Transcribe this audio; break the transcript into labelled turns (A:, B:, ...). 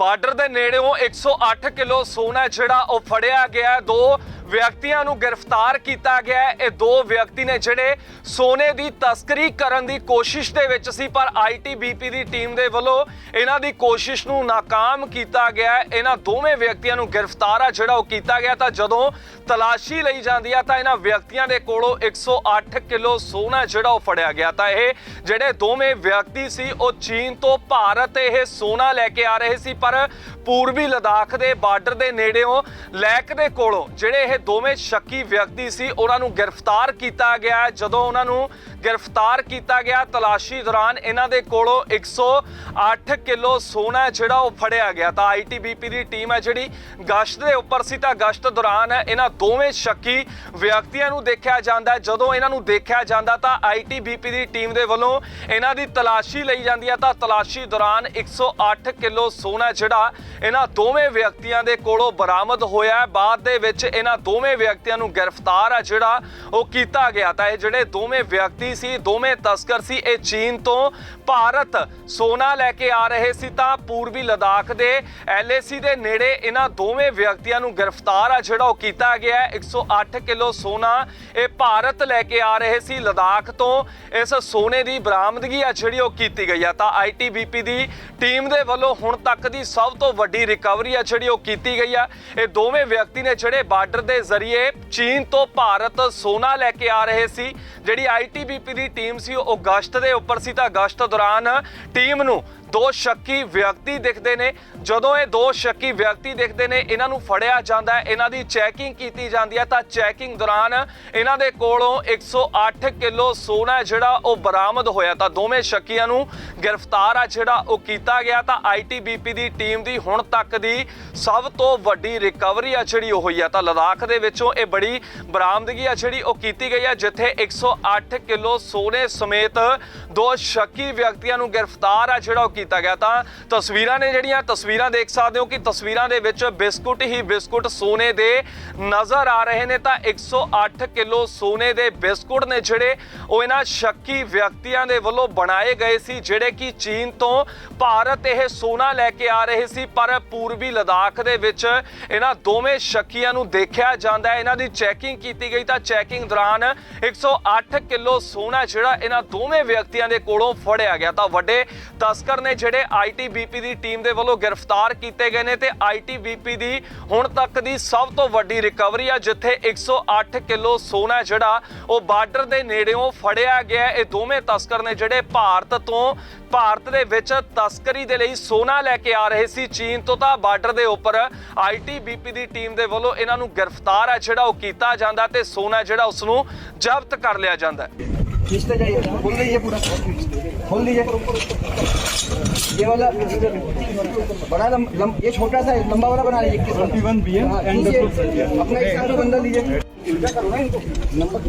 A: Border ਦੇ ਨੇੜਿਓਂ 108 kilo ਸੋਨਾ ਜਿਹੜਾ ਉਹ ਫੜਿਆ ਗਿਆ ਦੋ ਵਿਅਕਤੀਆਂ ਨੂੰ ਗ੍ਰਿਫਤਾਰ ਕੀਤਾ ਗਿਆ ਹੈ। ਇਹ ਦੋ ਵਿਅਕਤੀ ਨੇ ਜਿਹੜੇ ਸੋਨੇ ਦੀ ਤਸਕਰੀ ਕਰਨ ਦੀ ਕੋਸ਼ਿਸ਼ ਦੇ ਵਿੱਚ ਸੀ, ਪਰ ਆਈਟੀਬੀਪੀ ਦੀ ਟੀਮ ਦੇ ਵੱਲੋਂ ਇਹਨਾਂ ਦੀ ਕੋਸ਼ਿਸ਼ ਨੂੰ ناکਾਮ ਕੀਤਾ ਗਿਆ ਹੈ। ਇਹਨਾਂ ਦੋਵੇਂ ਵਿਅਕਤੀਆਂ ਨੂੰ ਗ੍ਰਿਫਤਾਰ ਆ, ਜਿਹੜਾ ਉਹ ਕੀਤਾ ਗਿਆ ਤਾਂ ਜਦੋਂ ਤਲਾਸ਼ੀ ਲਈ ਜਾਂਦੀ ਆ ਤਾਂ ਇਹਨਾਂ ਵਿਅਕਤੀਆਂ ਦੇ ਕੋਲੋਂ 108 ਕਿਲੋ ਸੋਨਾ ਜਿਹੜਾ ਉਹ ਫੜਿਆ ਗਿਆ। ਤਾਂ ਇਹ ਜਿਹੜੇ ਦੋਵੇਂ ਵਿਅਕਤੀ ਸੀ, ਉਹ ਚੀਨ ਤੋਂ ਭਾਰਤ ਇਹ ਸੋਨਾ ਲੈ ਕੇ ਆ ਰਹੇ ਸੀ, ਪਰ ਪੂਰਬੀ ਲਦਾਖ ਦੇ ਬਾਰਡਰ ਦੇ ਨੇੜਿਓਂ ਲੈਕ ਦੇ ਕੋਲੋਂ, ਜਿਹੜੇ ਇਹ ਦੋਵੇਂ ਸ਼ੱਕੀ ਵਿਅਕਤੀ ਸੀ, ਉਹਨਾਂ ਨੂੰ ਗ੍ਰਿਫਤਾਰ ਕੀਤਾ ਗਿਆ ਹੈ। ਜਦੋਂ ਉਹਨਾਂ ਨੂੰ ਗ੍ਰਿਫਤਾਰ ਕੀਤਾ ਗਿਆ। ਤਲਾਸ਼ੀ ਦੌਰਾਨ ਇਹਨਾਂ ਦੇ ਕੋਲੋਂ 108 ਕਿਲੋ ਸੋਨਾ ਜਿਹੜਾ ਉਹ ਫੜਿਆ ਗਿਆ। ਤਾਂ ਆਈਟੀਬੀਪੀ ਦੀ ਟੀਮ ਹੈ ਜਿਹੜੀ ਗਸ਼ਤ ਦੇ ਉੱਪਰ ਸੀ। ਤਾਂ ਗਸ਼ਤ ਦੌਰਾਨ ਇਹਨਾਂ ਦੋਵੇਂ ਸ਼ੱਕੀ ਵਿਅਕਤੀਆਂ ਨੂੰ ਦੇਖਿਆ ਜਾਂਦਾ ਹੈ। ਜਦੋਂ ਇਹਨਾਂ ਨੂੰ ਦੇਖਿਆ ਜਾਂਦਾ ਤਾਂ ਆਈਟੀਬੀਪੀ ਦੀ ਟੀਮ ਦੇ ਵੱਲੋਂ ਇਹਨਾਂ ਦੀ ਤਲਾਸ਼ੀ ਲਈ ਜਾਂਦੀ ਹੈ। ਤਾਂ ਤਲਾਸ਼ੀ ਦੌਰਾਨ 108 ਕਿਲੋ ਸੋਨਾ ਜਿਹੜਾ ਇਹਨਾਂ ਦੋਵੇਂ ਵਿਅਕਤੀਆਂ ਦੇ ਕੋਲੋਂ ਬਰਾਮਦ ਹੋਇਆ ਬਾਅਦ ਦੇ ਵਿੱਚ ਇਹਨਾਂ ਦੋਵੇਂ ਵਿਅਕਤੀਆਂ ਨੂੰ ਗ੍ਰਿਫਤਾਰ ਆ ਜਿਹੜਾ ਉਹ ਕੀਤਾ ਗਿਆ। ਤਾਂ ਇਹ ਜਿਹੜੇ ਦੋਵੇਂ ਵਿਅਕਤੀ ਸੀ ਦੋਵੇਂ ਤਸਕਰ ਸੀ। ਇਹ ਚੀਨ ਤੋਂ ਭਾਰਤ ਸੋਨਾ ਲੈ ਕੇ ਆ ਰਹੇ ਸੀ ਤਾਂ ਪੂਰਬੀ ਲਦਾਖ ਦੇ ਐਲਏਸੀ ਦੇ ਨੇੜੇ ਇਹਨਾਂ ਦੋਵੇਂ ਵਿਅਕਤੀਆਂ ਨੂੰ ਗ੍ਰਿਫਤਾਰ ਆ, ਜਿਹੜਾ ਉਹ ਕੀਤਾ ਗਿਆ 108 ਕਿਲੋ ਸੋਨਾ ਇਹ ਭਾਰਤ ਲੈ ਕੇ ਆ ਰਹੇ ਸੀ। ਲਦਾਖ ਤੋਂ ਇਸ ਸੋਨੇ ਦੀ ਬਰਾਮਦਗੀ ਆ, ਜਿਹੜੀ ਉਹ ਕੀਤੀ ਗਈ ਆ। ਤਾਂ ਆਈਟੀਬੀਪੀ ਦੀ ਟੀਮ ਦੇ ਵੱਲੋਂ ਹੁਣ ਤੱਕ ਦੀ ਸਭ ਤੋਂ ਵੱਡੀ ਰਿਕਵਰੀ ਆ, ਜਿਹੜੀ ਉਹ ਕੀਤੀ ਗਈ ਆ। ਇਹ ਦੋਵੇਂ ਵਿਅਕਤੀ ਨੇ ਜਿਹੜੇ ਬਾਰਡਰ ਦੇ ਜ਼ਰੀਏ ਚੀਨ ਤੋਂ ਭਾਰਤ ਸੋਨਾ ਲੈ ਕੇ ਆ ਰਹੇ ਸੀ, ਜਿਹੜੀ ਆਈਟੀਬੀਪੀ ਦੀ ਟੀਮ ਸੀ ਉਹ ਗਸ਼ਤ ਦੇ ਉੱਪਰ ਸੀ ਤਾਂ ਗਸ਼ਤ ਦੌਰਾਨ ਟੀਮ ਨੂੰ ਦੋ ਸ਼ੱਕੀ ਵਿਅਕਤੀ ਦਿਖਦੇ ਨੇ। ਜਦੋਂ ਇਹ ਦੋ ਸ਼ੱਕੀ ਵਿਅਕਤੀ ਦਿਖਦੇ ਨੇ, ਇਹਨਾਂ ਨੂੰ ਫੜਿਆ ਜਾਂਦਾ ਹੈ, ਇਹਨਾਂ ਦੀ ਚੈਕਿੰਗ ਕੀਤੀ ਜਾਂਦੀ ਹੈ। ਤਾਂ ਚੈਕਿੰਗ ਦੌਰਾਨ ਇਹਨਾਂ ਦੇ ਕੋਲੋਂ 108 ਕਿਲੋ ਸੋਨਾ ਜਿਹੜਾ ਉਹ ਬਰਾਮਦ ਹੋਇਆ। ਤਾਂ ਦੋਵੇਂ ਸ਼ੱਕੀਆਂ ਨੂੰ ਗ੍ਰਿਫਤਾਰ ਆ ਜਿਹੜਾ ਉਹ ਕੀਤਾ ਗਿਆ। ਤਾਂ ਆਈਟੀਬੀਪੀ ਦੀ ਟੀਮ ਦੀ ਹੁਣ ਤੱਕ ਦੀ ਸਭ ਤੋਂ ਵੱਡੀ ਰਿਕਵਰੀ ਆ ਜਿਹੜੀ ਉਹ ਹੋਈ ਆ। ਤਾਂ ਲਦਾਖ ਦੇ ਵਿੱਚੋਂ ਇਹ ਬੜੀ ਬਰਾਮਦਗੀ ਆ ਜਿਹੜੀ ਉਹ ਕੀਤੀ ਗਈ ਆ, ਜਿੱਥੇ 108 ਕਿਲੋ ਸੋਨੇ ਸਮੇਤ ਦੋ ਸ਼ੱਕੀ ਵਿਅਕਤੀਆਂ ਨੂੰ ਗ੍ਰਿਫਤਾਰ ਆ ਜਿਹੜਾ ਕੀਤਾ ਗਿਆ ਤਾਂ ਤਸਵੀਰਾਂ ਨੇ ਜਿਹੜੀਆਂ ਤਸਵੀਰਾਂ ਦੇਖ ਸਕਦੇ ਹੋ ਕਿ ਤਸਵੀਰਾਂ ਦੇ ਵਿੱਚ ਬਿਸਕੁਟ ਹੀ ਬਿਸਕੁਟ ਸੋਨੇ ਦੇ ਨਜ਼ਰ ਆ ਰਹੇ ਨੇ ਤਾਂ 108 ਕਿਲੋ ਸੋਨੇ ਦੇ ਬਿਸਕੁਟ ਨੇ ਜਿਹੜੇ ਉਹ ਇਹਨਾਂ ਸ਼ੱਕੀ ਵਿਅਕਤੀਆਂ ਦੇ ਵੱਲੋਂ ਬਣਾਏ ਗਏ ਸੀ, ਜਿਹੜੇ ਕਿ ਚੀਨ ਤੋਂ ਭਾਰਤ ਇਹ ਸੋਨਾ ਲੈ ਕੇ ਆ ਰਹੇ ਸੀ, ਪਰ ਪੂਰਬੀ ਲਦਾਖ ਦੇ ਵਿੱਚ ਇਹਨਾਂ ਦੋਵੇਂ ਸ਼ੱਕੀਆਂ ਨੂੰ ਦੇਖਿਆ ਜਾਂਦਾ ਹੈ। ਇਹਨਾਂ ਦੀ ਚੈਕਿੰਗ ਕੀਤੀ ਗਈ ਤਾਂ ਚੈਕਿੰਗ ਦੌਰਾਨ 108 ਕਿਲੋ ਸੋਨਾ ਜਿਹੜਾ ਇਹਨਾਂ ਦੋਵੇਂ ਵਿਅਕਤੀਆਂ ਦੇ ਕੋਲੋਂ ਫੜਿਆ ਗਿਆ ਤਾਂ ਵੱਡੇ ਤਸਕਰ ਨੇ ਜਿਹੜੇ ਆਈਟੀਬੀਪੀ ਦੀ ਟੀਮ ਦੇ ਵੱਲੋਂ ਗ੍ਰਿਫਤਾਰ ਕੀਤੇ ਗਏ ਨੇ ਤੇ ਆਈਟੀਬੀਪੀ ਦੀ ਹੁਣ ਤੱਕ ਦੀ ਸਭ ਤੋਂ ਵੱਡੀ ਰਿਕਵਰੀ ਆ, ਜਿੱਥੇ 108 ਕਿਲੋ ਸੋਨਾ ਜਿਹੜਾ ਉਹ ਬਾਰਡਰ ਦੇ ਨੇੜਿਓਂ ਫੜਿਆ ਗਿਆ ਇਹ ਦੋਵੇਂ ਤਸਕਰ ਨੇ ਜਿਹੜੇ ਭਾਰਤ ਤੋਂ, ਭਾਰਤ ਦੇ ਵਿੱਚ ਤਸਕਰੀ ਦੇ ਲਈ ਸੋਨਾ ਲੈ ਕੇ ਆ ਰਹੇ ਸੀ। ਚੀਨ ਤੋਂ ਤਾਂ ਬਾਰਡਰ ਦੇ ਉੱਪਰ ਆਈਟੀਬੀਪੀ ਦੀ ਟੀਮ ਦੇ ਵੱਲੋਂ ਇਹਨਾਂ ਨੂੰ ਗ੍ਰਿਫਤਾਰ ਆ, ਜਿਹੜਾ ਉਹ ਕੀਤਾ ਜਾਂਦਾ ਤੇ ਸੋਨਾ ਜਿਹੜਾ ਉਸ ਨੂੰ ਜ਼ਬਤ ਕਰ ਲਿਆ ਜਾਂਦਾ ਹੈ।
B: ਖੋਲ ਲਈਏ ਪੂਰਾ। ਖੋਲ ਲਈਏ। ये वाला बड़ा लम, लम, ये छोटा सा है लंबा वाला बना लीजिए इक्कीस वाला
C: वन बी एम
B: हाँ,
C: एंड
B: खींचिए। अपना एक साथ में बंदा लीजिए क्या करो ना इनको नंबर